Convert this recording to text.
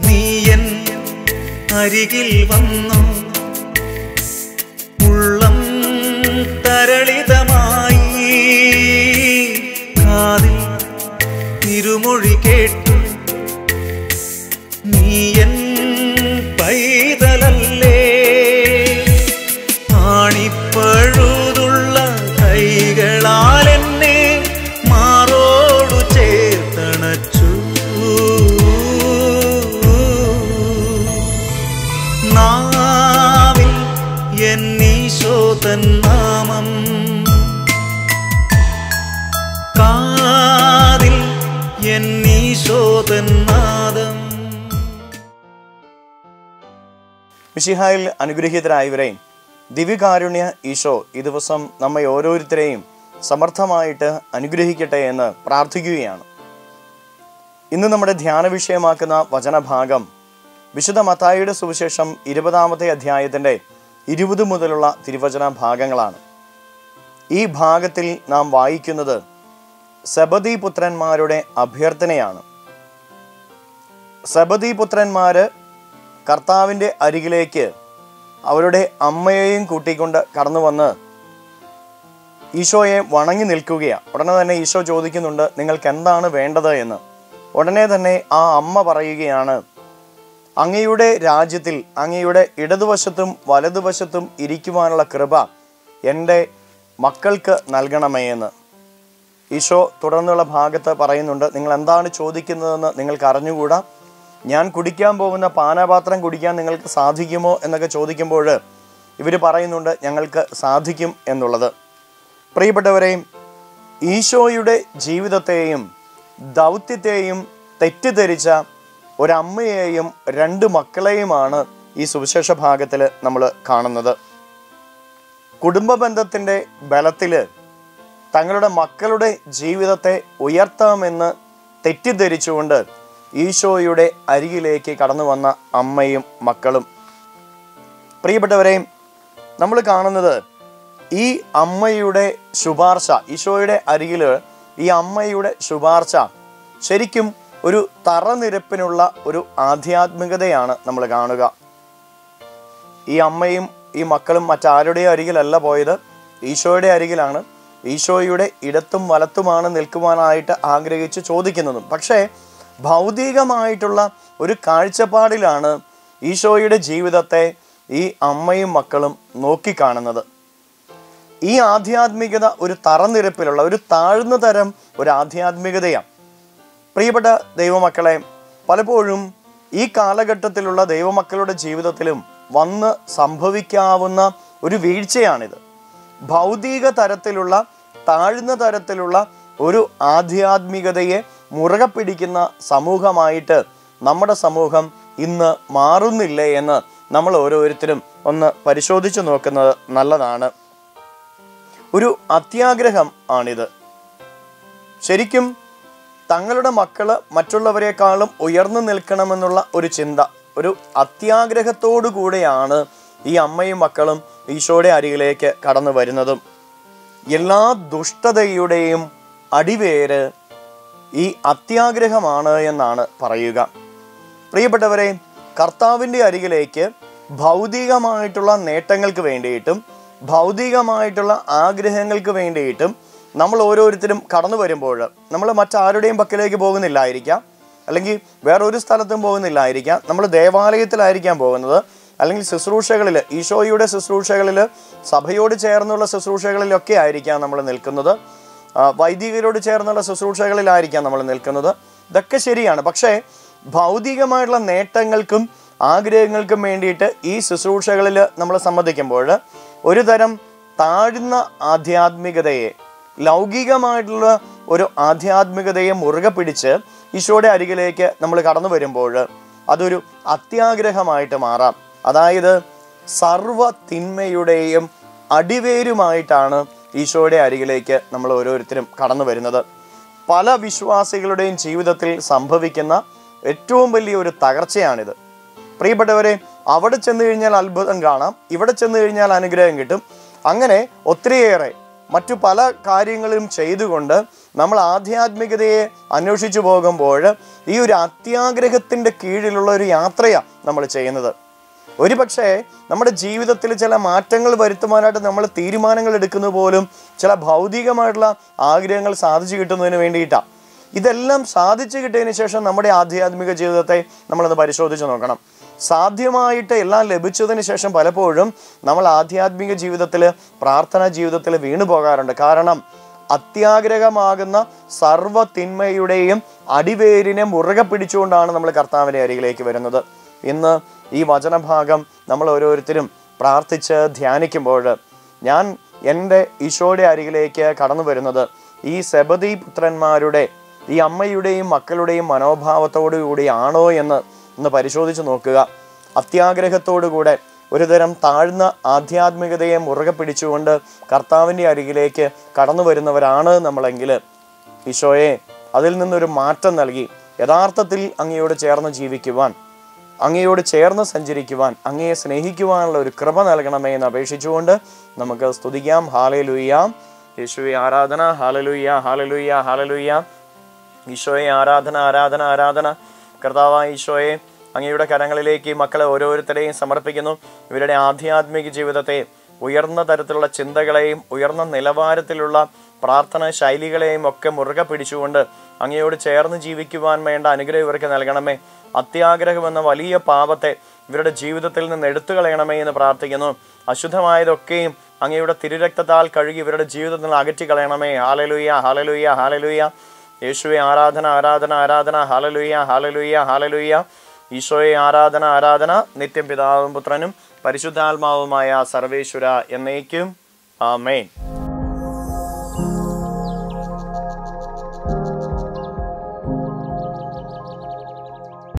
നീയൻ അരികിൽ വന്നു. ഉള്ളം തരളിതമായി. കാതിൽ തിരുമൊഴി കേട്ടു. നീയൻ എന്നീശോതൻ നാദം മിഷിഹായിൽ അനുഗ്രഹീതരായവരെ ദിവ്യകാരുണ്യ ഈശോ ഈ ദിവസം നമ്മെ ഓരോരുത്തരെയും സമർത്ഥമായിട്ട് അനുഗ്രഹിക്കട്ടെ എന്ന് പ്രാർത്ഥിക്കുകയാണ്. ഇന്ന് നമ്മുടെ ധ്യാന വിഷയമാക്കുന്ന വചനഭാഗം വിശുദ്ധ മത്തായിയുടെ സുവിശേഷം ഇരുപതാമത്തെ അധ്യായത്തിന്റെ ഇരുപത് മുതലുള്ള തിരുവചന ഭാഗങ്ങളാണ്. ഈ ഭാഗത്തിൽ നാം വായിക്കുന്നത് സബദി പുത്രന്മാരുടെ അഭ്യർത്ഥനയാണ്. സബദി പുത്രന്മാര് കർത്താവിന്റെ അരികിലേക്ക് അവരുടെ അമ്മയെയും കൂട്ടിക്കൊണ്ട് കടന്നു വന്ന് ഈശോയെ വണങ്ങി നിൽക്കുകയാണ്. ഉടനെ തന്നെ ഈശോ ചോദിക്കുന്നുണ്ട് നിങ്ങൾക്ക് എന്താണ് വേണ്ടത്? എന്ന്. ഉടനെ തന്നെ ആ അമ്മ പറയുകയാണ് അങ്ങയുടെ രാജ്യത്തിൽ അങ്ങയുടെ ഇടതുവശത്തും വലതുവശത്തും ഇരിക്കുവാനുള്ള കൃപ എന്റെ മക്കൾക്ക് നൽകണമേ എന്ന്. ഈശോ തുടർന്നുള്ള ഭാഗത്ത് പറയുന്നുണ്ട് നിങ്ങൾ എന്താണ് ചോദിക്കുന്നതെന്ന് നിങ്ങൾക്ക് അറിഞ്ഞുകൂടാ ഞാൻ കുടിക്കാൻ പോകുന്ന പാനപാത്രം കുടിക്കാൻ നിങ്ങൾക്ക് സാധിക്കുമോ എന്നൊക്കെ ചോദിക്കുമ്പോൾ ഇവർ പറയുന്നുണ്ട് ഞങ്ങൾക്ക് സാധിക്കും എന്നുള്ളത്. പ്രിയപ്പെട്ടവരെയും ഈശോയുടെ ജീവിതത്തെയും ദൗത്യത്തെയും തെറ്റിദ്ധരിച്ച ഒരമ്മയെയും രണ്ട് മക്കളെയുമാണ് ഈ സുവിശേഷ ഭാഗത്തിൽ നമ്മൾ കാണുന്നത്. കുടുംബ ബന്ധത്തിന്റെ ബലത്തിൽ തങ്ങളുടെ മക്കളുടെ ജീവിതത്തെ ഉയർത്താമെന്ന് തെറ്റിദ്ധരിച്ചുകൊണ്ട് ഈശോയുടെ അരികിലേക്ക് കടന്നു വന്ന അമ്മയും മക്കളും. പ്രിയപ്പെട്ടവരെയും നമ്മൾ കാണുന്നത് ഈ അമ്മയുടെ ശുപാർശ ഈശോയുടെ അരികിൽ ഈ അമ്മയുടെ ശുപാർശ ശരിക്കും ഒരു തറനിരപ്പിനുള്ള ഒരു ആധ്യാത്മികതയാണ് നമ്മൾ കാണുക. ഈ അമ്മയും ഈ മക്കളും മറ്റാരുടെയും അരികിലല്ല പോയത്. ഈശോയുടെ അരികിലാണ്. ഈശോയുടെ ഇടത്തും വലത്തുമാണ് നിൽക്കുവാനായിട്ട് ആഗ്രഹിച്ച് ചോദിക്കുന്നതും. പക്ഷേ ഭൗതികമായിട്ടുള്ള ഒരു കാഴ്ചപ്പാടിലാണ് ഈശോയുടെ ജീവിതത്തെ ഈ അമ്മയും മക്കളും നോക്കിക്കാണുന്നത്. ഈ ആധ്യാത്മികത ഒരു തറനിരപ്പിലുള്ള ഒരു താഴ്ന്ന തരം ഒരു ആധ്യാത്മികതയാണ്. പ്രിയപ്പെട്ട ദൈവമക്കളെ പലപ്പോഴും ഈ കാലഘട്ടത്തിലുള്ള ദൈവമക്കളുടെ ജീവിതത്തിലും വന്ന് സംഭവിക്കാവുന്ന ഒരു വീഴ്ചയാണിത്. ഭൗതിക തരത്തിലുള്ള താഴ്ന്ന തരത്തിലുള്ള ഒരു ആധ്യാത്മികതയെ മുറുകെ പിടിക്കുന്ന സമൂഹമായിട്ട് നമ്മുടെ സമൂഹം ഇന്ന് മാറുന്നില്ലേ എന്ന് നമ്മൾ ഓരോരുത്തരും ഒന്ന് പരിശോധിച്ചു നോക്കുന്നത് നല്ലതാണ്. ഒരു അത്യാഗ്രഹം ആണിത്. ശരിക്കും തങ്ങളുടെ മക്കൾ മറ്റുള്ളവരെക്കാളും ഉയർന്നു നിൽക്കണമെന്നുള്ള ഒരു ചിന്ത ഒരു അത്യാഗ്രഹത്തോടു കൂടെയാണ് ഈ അമ്മയും മക്കളും ഈശോയുടെ അരികിലേക്ക് കടന്നു വരുന്നതും. എല്ലാ ദുഷ്ടതയുടെയും അടിവേര് ഈ അത്യാഗ്രഹമാണ് എന്നാണ് പറയുക. പ്രിയപ്പെട്ടവരെ കർത്താവിന്റെ അരികിലേക്ക് ഭൗതികമായിട്ടുള്ള നേട്ടങ്ങൾക്ക് വേണ്ടിയിട്ടും ഭൗതികമായിട്ടുള്ള ആഗ്രഹങ്ങൾക്ക് വേണ്ടിയിട്ടും നമ്മൾ ഓരോരുത്തരും കടന്നു വരുമ്പോൾ നമ്മൾ മറ്റാരുടെയും പക്കലേക്ക് പോകുന്നില്ലായിരിക്കാം അല്ലെങ്കിൽ വേറൊരു സ്ഥലത്തും പോകുന്നില്ലായിരിക്കാം നമ്മൾ ദേവാലയത്തിലായിരിക്കാം പോകുന്നത് അല്ലെങ്കിൽ ശുശ്രൂഷകളിൽ ഈശോയുടെ ശുശ്രൂഷകളിൽ സഭയോട് ചേർന്നുള്ള ശുശ്രൂഷകളിലൊക്കെ ആയിരിക്കാം നമ്മൾ നിൽക്കുന്നത്. വൈദികരോട് ചേർന്നുള്ള ശുശ്രൂഷകളിലായിരിക്കാം നമ്മൾ നിൽക്കുന്നത്. ഇതൊക്കെ ശരിയാണ്. പക്ഷേ ഭൗതികമായിട്ടുള്ള നേട്ടങ്ങൾക്കും ആഗ്രഹങ്ങൾക്കും വേണ്ടിയിട്ട് ഈ ശുശ്രൂഷകളിൽ നമ്മൾ സമ്മതിക്കുമ്പോൾ ഒരു തരം താഴ്ന്ന ആധ്യാത്മികതയെ ലൗകികമായിട്ടുള്ള ഒരു ആധ്യാത്മികതയെ മുറുകെ പിടിച്ച് ഈശോയുടെ അരികിലേക്ക് നമ്മൾ കടന്നു വരുമ്പോൾ അതൊരു അത്യാഗ്രഹമായിട്ട് മാറാം. അതായത് സർവ തിന്മയുടെയും അടിവേരുമായിട്ടാണ് ഈശോയുടെ അരികിലേക്ക് നമ്മൾ ഓരോരുത്തരും കടന്നു വരുന്നത്. പല വിശ്വാസികളുടെയും ജീവിതത്തിൽ സംഭവിക്കുന്ന ഏറ്റവും വലിയ ഒരു തകർച്ചയാണിത്. പ്രിയപ്പെട്ടവരെ അവിടെ ചെന്ന് കഴിഞ്ഞാൽ അത്ഭുതം കാണാം ഇവിടെ ചെന്ന് കഴിഞ്ഞാൽ അനുഗ്രഹം കിട്ടും. അങ്ങനെ ഒത്തിരിയേറെ മറ്റു പല കാര്യങ്ങളും ചെയ്തുകൊണ്ട് നമ്മൾ ആധ്യാത്മികതയെ അന്വേഷിച്ചു പോകുമ്പോൾ ഈ ഒരു അത്യാഗ്രഹത്തിന്റെ കീഴിലുള്ള ഒരു യാത്രയാണ് നമ്മൾ ചെയ്യുന്നത്. ഒരു പക്ഷേ നമ്മുടെ ജീവിതത്തിൽ ചില മാറ്റങ്ങൾ വരുത്തുവാനായിട്ട് നമ്മൾ തീരുമാനങ്ങൾ എടുക്കുന്നത് പോലും ചില ഭൗതികമായിട്ടുള്ള ആഗ്രഹങ്ങൾ സാധിച്ചു കിട്ടുന്നതിന് വേണ്ടിയിട്ടാണ് ഇതെല്ലാം സാധിച്ചു കിട്ടിയതിന് ശേഷം നമ്മുടെ ആധ്യാത്മിക ജീവിതത്തെ നമ്മളൊന്ന് പരിശോധിച്ച് നോക്കണം. സാധ്യമായിട്ട് എല്ലാം ലഭിച്ചതിന് ശേഷം പലപ്പോഴും നമ്മൾ ആധ്യാത്മിക ജീവിതത്തിൽ പ്രാർത്ഥനാ ജീവിതത്തിൽ വീണു പോകാറുണ്ട്. കാരണം അത്യാഗ്രഹമാകുന്ന സർവ തിന്മയുടെയും അടിവേരിനെ മുറുകെ പിടിച്ചുകൊണ്ടാണ് നമ്മൾ കർത്താവിന്റെ അരികിലേക്ക് വരുന്നത്. ഇന്ന് ഈ വചനഭാഗം നമ്മൾ ഓരോരുത്തരും പ്രാർത്ഥിച്ച് ധ്യാനിക്കുമ്പോൾ ഞാൻ എന്റെ ഈശോയുടെ അരികിലേക്ക് കടന്നു വരുന്നത് ഈ സെബദി പുത്രന്മാരുടെ ഈ അമ്മയുടെയും മക്കളുടെയും മനോഭാവത്തോടു കൂടിയാണോ എന്ന് ഒന്ന് പരിശോധിച്ച് നോക്കുക. അത്യാഗ്രഹത്തോടുകൂടെ ഒരുതരം താഴ്ന്ന ആധ്യാത്മികതയെ മുറുകെ പിടിച്ചുകൊണ്ട് കർത്താവിന്റെ അരികിലേക്ക് കടന്നു വരുന്നവരാണ് നമ്മളെങ്കിൽ ഈശോയെ അതിൽ നിന്നൊരു മാറ്റം നൽകി യഥാർത്ഥത്തിൽ അങ്ങയോട് ചേർന്ന് ജീവിക്കുവാൻ അങ്ങയോട് ചേർന്ന് സഞ്ചരിക്കുവാൻ അങ്ങയെ സ്നേഹിക്കുവാനുള്ള ഒരു കൃപ നൽകണമേ എന്ന് അപേക്ഷിച്ചുകൊണ്ട് നമുക്ക് സ്തുതിക്കാം. ഹാലലുയ്യാം യേശുവെ ആരാധന. ഹാലലുയ്യ ഹാലലുയ്യ ഹാലലുയ്യ ഈശോയെ ആരാധന ആരാധന ആരാധന. കർത്താവ ഈശോയെ അങ്ങയുടെ കരങ്ങളിലേക്ക് മക്കളെ ഓരോരുത്തരെയും സമർപ്പിക്കുന്നു. ഇവരുടെ ആധ്യാത്മിക ജീവിതത്തെ ഉയർന്ന തരത്തിലുള്ള ചിന്തകളെയും ഉയർന്ന നിലവാരത്തിലുള്ള പ്രാർത്ഥന ശൈലികളെയും ഒക്കെ മുറുകെ പിടിച്ചുകൊണ്ട് അങ്ങയോട് ചേർന്ന് ജീവിക്കുവാൻ വേണ്ട അനുഗ്രഹം ഇവർക്ക് നൽകണമേ. അത്യാഗ്രഹം എന്ന വലിയ പാപത്തെ ഇവരുടെ ജീവിതത്തിൽ നിന്ന് എടുത്തു കളയണമേ എന്ന് പ്രാർത്ഥിക്കുന്നു. അശുദ്ധമായതൊക്കെയും അങ്ങയുടെ തിരുരക്തത്താൽ കഴുകി ഇവരുടെ ജീവിതത്തിൽ നിന്ന് അകറ്റി കളയണമേ ഹാലലുയ്യ ഹാലലുയ്യ ഹാലലുയ്യ യേശുവെ ആരാധന ആരാധന ആരാധന. ഹാലലുയ്യ ഹാലലുയ്യ ഹാലലുയ്യ ഈശോയെ ആരാധന ആരാധന. നിത്യം പിതാവും പുത്രനും പരിശുദ്ധാത്മാവുമായ സർവേശ്വര എന്നേക്കും. ആമേൻ.